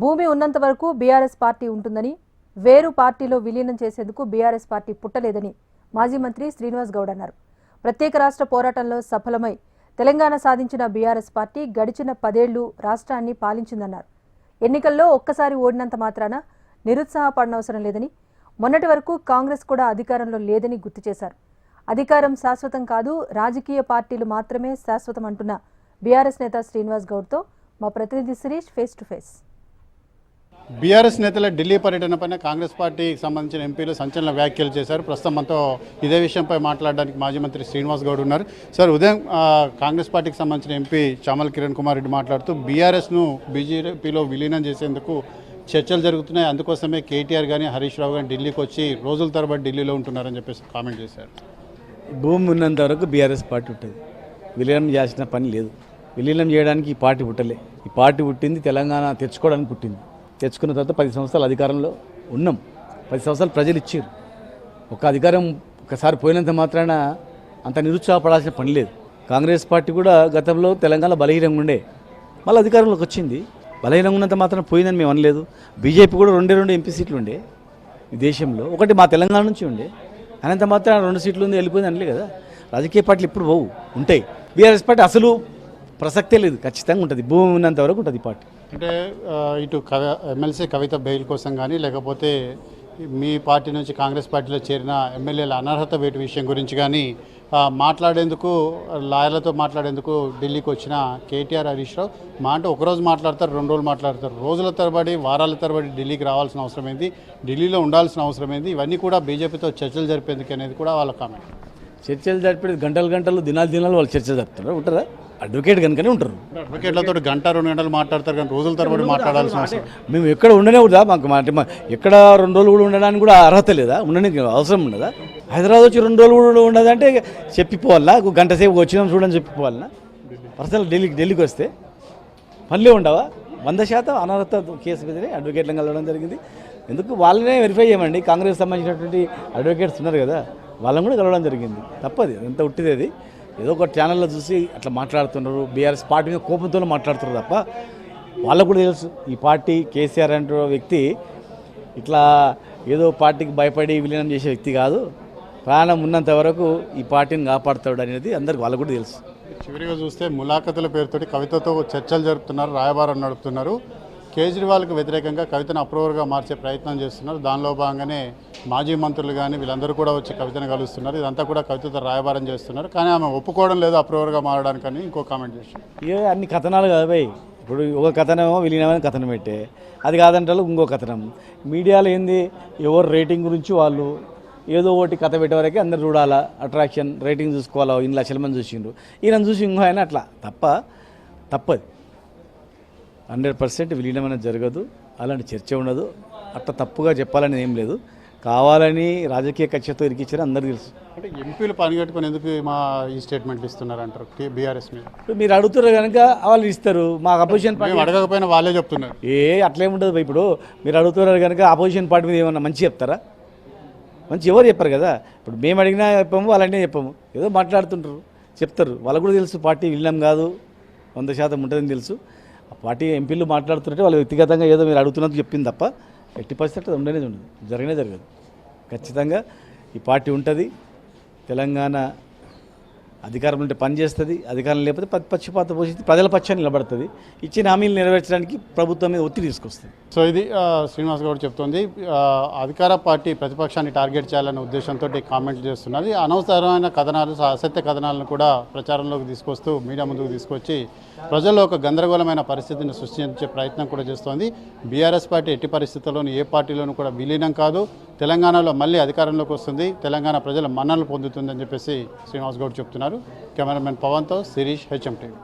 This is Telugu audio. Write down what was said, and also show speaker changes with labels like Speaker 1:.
Speaker 1: భూమి ఉన్నంత వరకు బీఆర్ఎస్ పార్టీ ఉంటుందని వేరు పార్టీలో విలీనం చేసేందుకు బీఆర్ఎస్ పార్టీ పుట్టలేదని మాజీ మంత్రి శ్రీనివాస్ గౌడ్ అన్నారు. ప్రత్యేక రాష్ట్ర పోరాటంలో సఫలమై తెలంగాణ సాధించిన బీఆర్ఎస్ పార్టీ గడిచిన పదేళ్ళు రాష్ట్రాన్ని పాలించిందన్నారు. ఎన్నికల్లో ఒక్కసారి ఓడినంత మాత్రాన నిరుత్సాహపడనవసరం లేదని మొన్నటి వరకు కాంగ్రెస్ కూడా అధికారంలో లేదని గుర్తు చేశారు. అధికారం శాశ్వతం కాదు రాజకీయ పార్టీలు మాత్రమే శాశ్వతం అంటున్న బీఆర్ఎస్ నేత శ్రీనివాస్ గౌడ్తో మా ప్రతినిధి Shirish face to face.
Speaker 2: BRS నేతల ఢిల్లీ పర్యటనపైన కాంగ్రెస్ పార్టీకి సంబంధించిన ఎంపీలు సంచలన వ్యాఖ్యలు చేశారు. ప్రస్తుతం మనతో ఇదే విషయంపై మాట్లాడడానికి మాజీ మంత్రి శ్రీనివాస్ గౌడ్ ఉన్నారు. సార్ ఉదయం కాంగ్రెస్ పార్టీకి సంబంధించిన ఎంపీ చామల్ కిరణ్ కుమార్ రెడ్డి మాట్లాడుతూ బీఆర్ఎస్ను బీజేపీలో విలీనం చేసేందుకు చర్చలు జరుగుతున్నాయి. అందుకోసమే కేటీఆర్ కానీ హరీష్ రావు కానీ ఢిల్లీకి వచ్చి రోజుల తరబడి ఢిల్లీలో ఉంటున్నారని చెప్పేసి కామెంట్ చేశారు.
Speaker 3: భూమి ఉన్నంత వరకు బీఆర్ఎస్ పార్టీ ఉంటుంది. విలీనం చేసిన పని లేదు. విలీనం చేయడానికి ఈ పార్టీ పుట్టలే. ఈ పార్టీ పుట్టింది తెలంగాణ తెచ్చుకోవడానికి పుట్టింది. తెచ్చుకున్న తర్వాత పది సంవత్సరాలు అధికారంలో ఉన్నాం. పది సంవత్సరాలు ప్రజలు ఇచ్చారు. ఒక అధికారం ఒకసారి పోయినంత మాత్రాన అంత నిరుత్సాహపడాల్సిన పని లేదు. కాంగ్రెస్ పార్టీ కూడా గతంలో తెలంగాణ బలహీనంగా ఉండే. మళ్ళీ అధికారంలోకి వచ్చింది. బలహీనంగా ఉన్నంత మాత్రం పోయిందని మేము అనలేదు. బీజేపీ కూడా రెండే రెండు ఎంపీ సీట్లు ఉండే ఈ దేశంలో. ఒకటి మా తెలంగాణ నుంచి ఉండే. అనంత మాత్రం రెండు సీట్లు ఉంది వెళ్ళిపోయింది అనలే కదా. రాజకీయ పార్టీలు ఇప్పుడు పోవు ఉంటాయి. బీఆర్ఎస్ పార్టీ అసలు ప్రసక్తే లేదు. ఖచ్చితంగా ఉంటుంది. భూమి ఉన్నంత వరకు ఉంటుంది పార్టీ.
Speaker 2: అంటే ఇటు కవి ఎమ్మెల్సీ కవిత బెయిల్ కోసం కానీ లేకపోతే మీ పార్టీ నుంచి కాంగ్రెస్ పార్టీలో చేరిన ఎమ్మెల్యేల అనర్హత వేటు విషయం గురించి కానీ మాట్లాడేందుకు లాయర్లతో మాట్లాడేందుకు ఢిల్లీకి వచ్చిన కేటీఆర్ హరీష్ రావు మా అంటే ఒకరోజు మాట్లాడతారు రెండు రోజులు మాట్లాడతారు. రోజుల తరబడి వారాల తరబడి ఢిల్లీకి రావాల్సిన అవసరం ఏంది? ఢిల్లీలో ఉండాల్సిన అవసరం ఏంది? ఇవన్నీ కూడా బీజేపీతో చర్చలు జరిపేందుకు అనేది కూడా వాళ్ళ కామెంట్.
Speaker 3: చర్చలు జరిపేది గంటలు గంటలు దినాలు దినాలు వాళ్ళు చర్చలు జరుపుతారు? ఉంటారా? అడ్వకేట్ కనుకనే ఉంటారు.
Speaker 2: అడ్వకేట్లతో గంట రెండు గంటలు మాట్లాడతారు కానీ రోజుల తరబడి మాట్లాడాల్సిన అవసరం
Speaker 3: మేము ఎక్కడ ఉండనే కూడా మాకు మా- అంటే ఎక్కడ రెండు రోజులు కూడా ఉండడానికి కూడా అర్హత లేదా? ఉండడానికి అవసరం ఉండదా హైదరాబాద్ వచ్చి రెండు రోజులు కూడా ఉండదంటే చెప్పిపోవాలా? ఒక గంట సేపు వచ్చినాం చూడని చెప్పిపోవాలనా పర్సనల్ ఢిల్లీకి ఢిల్లీకి వస్తే? పనులే ఉండవా? వంద శాతం అనర్హత కేసు మీదనే అడ్వకేట్లను కలవడం జరిగింది. ఎందుకు? వాళ్ళనే వెరిఫై చేయమండి. కాంగ్రెస్ సంబంధించినటువంటి అడ్వకేట్స్ ఉన్నారు కదా వాళ్ళని కూడా కలవడం జరిగింది. తప్పది. ఎంత ఉట్టిది అది? ఏదో ఒక ఛానల్లో చూసి అట్లా మాట్లాడుతున్నారు. బీఆర్ఎస్ పార్టీ మీద కోపంతో మాట్లాడుతున్నారు తప్ప వాళ్ళకు కూడా తెలుసు. ఈ పార్టీ కేసీఆర్ అంటే వ్యక్తి ఇట్లా ఏదో పార్టీకి భయపడి విలీనం చేసే వ్యక్తి కాదు. ప్రాణం ఉన్నంత వరకు ఈ పార్టీని కాపాడుతాడు అనేది అందరికి వాళ్ళకు కూడా తెలుసు.
Speaker 2: చివరిగా చూస్తే ములాఖతుల పేరుతోటి కవితతో చర్చలు జరుపుతున్నారు రాయబారం నడుపుతున్నారు. కేజ్రీవాల్కి వ్యతిరేకంగా కవితను అప్రూవర్గా మార్చే ప్రయత్నం చేస్తున్నారు. దానిలో భాగంగానే మాజీ మంత్రులు కానీ వీళ్ళందరూ కూడా వచ్చి కవితను కలుస్తున్నారు. ఇదంతా కూడా కవితతో రాయబారం చేస్తున్నారు. కానీ ఆమె ఒప్పుకోవడం లేదు అప్రూవర్గా మారడానికని ఇంకో కామెంట్ చేశారు.
Speaker 3: ఏ అన్ని కథనాలు కాదు భయ్ ఇప్పుడు ఒక కథనమో విలీనమైన కథనం పెట్టే. అది కాదంటే ఇంకో కథనం. మీడియాలో ఏంది? ఎవరు రేటింగ్ గురించి వాళ్ళు ఏదో ఒకటి కథ పెట్టేవరకే అందరు చూడాలా? అట్రాక్షన్ రేటింగ్ చూసుకోవాలా? ఇన్ని లక్షల మంది చూసిండ్రు. ఈయన చూసి ఇంకో ఆయన అట్లా. తప్ప తప్పది. హండ్రెడ్ పర్సెంట్ విలీనం అనేది జరగదు అలాంటి చర్చ ఉండదు. అట్లా తప్పుగా చెప్పాలని ఏం లేదు. కావాలని రాజకీయ కక్షతో ఇరికిచ్చారు అందరికీ తెలుసు.
Speaker 2: అంటే ఎంపీలు పనిగట్టుకుని ఎందుకు మా ఈ స్టేట్మెంట్లు ఇస్తున్నారు అంటారు బీఆర్ఎస్ మీద.
Speaker 3: మీరు అడుగుతారు కనుక వాళ్ళు ఇస్తారు. మాకు అపోజిషన్
Speaker 2: మేము అడగకపోయినా వాళ్ళే చెప్తున్నారు.
Speaker 3: ఏ అట్లేముంటుంది భయ్ ఇప్పుడు. మీరు అడుగుతున్నారు కనుక అపోజిషన్ పార్టీ మీద ఏమన్నా మంచి చెప్తారా? మంచి ఎవరు చెప్పారు కదా? ఇప్పుడు మేము అడిగినా చెప్పాము వాళ్ళనే చెప్పాము. ఏదో మాట్లాడుతుంటారు. చెప్తారు. వాళ్ళకు కూడా తెలుసు పార్టీ విలీనం కాదు. వంద శాతం ఉంటుందని తెలుసు. పార్టీ ఎంపీలు మాట్లాడుతుంటే వాళ్ళు వ్యక్తిగతంగా ఏదో మీరు అడుగుతున్నది చెప్పింది తప్ప ఎట్టి పరిస్థితి ఉండనే ఉండదు జరగనే జరగదు. ఖచ్చితంగా ఈ పార్టీ ఉంటుంది. తెలంగాణ అధికారం ఉంటే పని చేస్తుంది అధికారం లేకపోతే ప- పక్షపాత పోషిస్తే ప్రజల పక్షాన్ని నిలబడుతుంది. ఇచ్చిన హామీలు నెరవేర్చడానికి ప్రభుత్వం మీద ఒత్తిడి తీసుకొస్తుంది.
Speaker 2: సో ఇది శ్రీనివాస్ గౌడ్ చెప్తోంది. అధికార పార్టీ ప్రతిపక్షాన్ని టార్గెట్ చేయాలనే ఉద్దేశంతో కామెంట్లు చేస్తున్నది. అనవసరమైన కథనాలు అసత్య కథనాలను కూడా ప్రచారంలోకి తీసుకొస్తూ మీడియా ముందుకు తీసుకొచ్చి ప్రజల్లో ఒక గందరగోళమైన పరిస్థితిని సృష్టించే ప్రయత్నం కూడా చేస్తోంది. బీఆర్ఎస్ పార్టీ ఎట్టి పరిస్థితుల్లోనూ ఏ పార్టీలోనూ కూడా విలీనం కాదు. తెలంగాణలో మళ్ళీ అధికారంలోకి వస్తుంది. తెలంగాణ ప్రజల మన్ననలు పొందుతుందని చెప్పేసి శ్రీనివాస్ గౌడ్ చెప్తున్నారు. కెమెరామెన్ పవన్తో శిరీష్ హెచ్ఎం టీవీ.